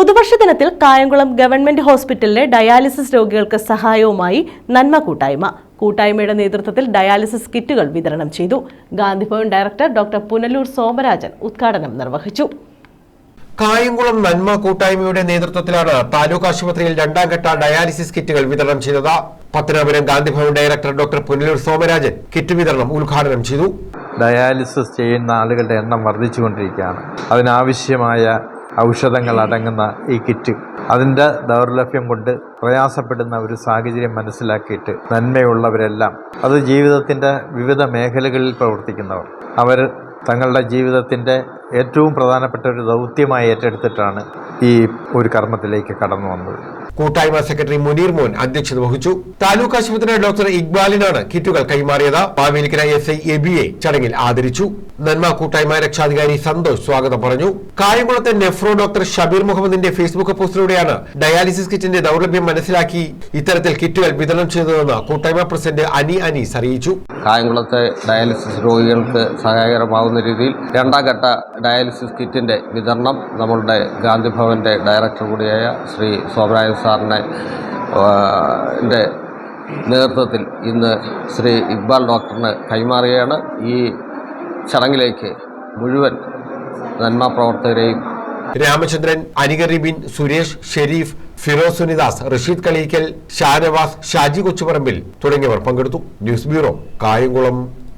പുതുവർഷ ദിനത്തിൽ കായംകുളം ഗവൺമെന്റ് ഹോസ്പിറ്റലിലെ ഡയാലിസിസ് രോഗികൾക്ക് സഹായവുമായി നന്മ കൂട്ടായ്മ. കൂട്ടായ്മയുടെ നേതൃത്വത്തിൽ ഡയാലിസിസ് കിറ്റുകൾ വിതരണം ചെയ്തു. ഗാന്ധിഭവൻ ഡയറക്ടർ ഡോക്ടർ പുനലൂർ സോമരാജൻ ഉദ്ഘാടനം നിർവഹിച്ചു. കായംകുളം നന്മ കൂട്ടായ്മയുടെ നേതൃത്വത്തിലാണ് താലൂക്ക് ആശുപത്രിയിൽ രണ്ടാം ഘട്ട ഡയാലിസിസ് കിറ്റുകൾ വിതരണം ചെയ്തത്. Pathanapuram Gandhibhavan director doctor Punalur Somarajan kit വിതരണം ഉദ്ഘാടനം ചെയ്തു. ഡയാലിസിസ് ചെയ്യുന്ന ആളുകളുടെ എണ്ണം വർദ്ധിച്ചുകൊണ്ടിരിക്കുകയാണ്. അതിനാവശ്യമായ ഔഷധങ്ങൾ അടങ്ങുന്ന ഈ കിറ്റ്. അതിന്റെ ദൗർലഭ്യം കൊണ്ട് പ്രയാസപ്പെടുന്ന ഒരു സാഹചര്യം മനസ്സിലാക്കിയിട്ട് നന്മയുള്ളവരെല്ലാം അത് ജീവിതത്തിന്റെ വിവിധ മേഖലകളിൽ പ്രവർത്തിക്കുന്നവർ അവർ തങ്ങളുടെ ജീവിതത്തിന്റെ ഏറ്റവും പ്രധാനപ്പെട്ട ഒരു ദൗത്യമായി ഏറ്റെടുത്തിട്ടാണ് ഈ ഒരു കർമ്മത്തിലേക്ക് കടന്നു വന്നത്. കൂട്ടായ്മ സെക്രട്ടറി മുനീർ മോൻ അധ്യക്ഷത വഹിച്ചു. താലൂക്ക് ആശുപത്രി ഡോക്ടർ ഇക്ബാലിനാണ് കിറ്റുകൾ കൈമാറിയത്. പാവേലിക്കര എസ് ഐ എബിയെ ചടങ്ങിൽ ആദരിച്ചു. നന്മ കൂട്ടായ്മ രക്ഷാധികാരി സന്തോഷ് സ്വാഗതം പറഞ്ഞു. കായംകുളത്തെ നെഫ്രോ ഡോക്ടർ ഷബീർ മുഹമ്മദിന്റെ ഫേസ്ബുക്ക് പോസ്റ്റിലൂടെയാണ് ഡയാലിസിസ് കിറ്റിന്റെ ദൗർലഭ്യം മനസ്സിലാക്കി ഇത്തരത്തിൽ കിറ്റുകൾ വിതരണം ചെയ്തതെന്ന് കൂട്ടായ്മ പ്രസിഡന്റ് അനി അനീസ് അറിയിച്ചു. കായംകുളത്തെ ഡയാലിസിസ് രോഗികൾക്ക് സഹായകരമാകുന്ന രീതിയിൽ രണ്ടാം ഘട്ട ഡയാലിസിസ് കിറ്റിന്റെ വിതരണം നമ്മളുടെ ഗാന്ധിഭവന്റെ ഡയറക്ടർ കൂടിയായ ശ്രീ സോമരാജൻ സാറിനെ നേതൃത്വത്തിൽ ഇന്ന് ശ്രീ ഇക്ബാൽ ഡോക്ടറിന് കൈമാറുകയാണ്. ഈ ചടങ്ങിലേക്ക് മുഴുവൻ നന്മ പ്രവർത്തകരെയും രാമചന്ദ്രൻ അനികറിബിൻ സുരേഷ് ഷെരീഫ് ഫിറോസ് സുനിദാസ് റഷീദ് കളീക്കൽ ഷാനവാസ് ഷാജി കൊച്ചുപറമ്പിൽ തുടങ്ങിയവർ പങ്കെടുത്തു. News bureau Kayamkulam.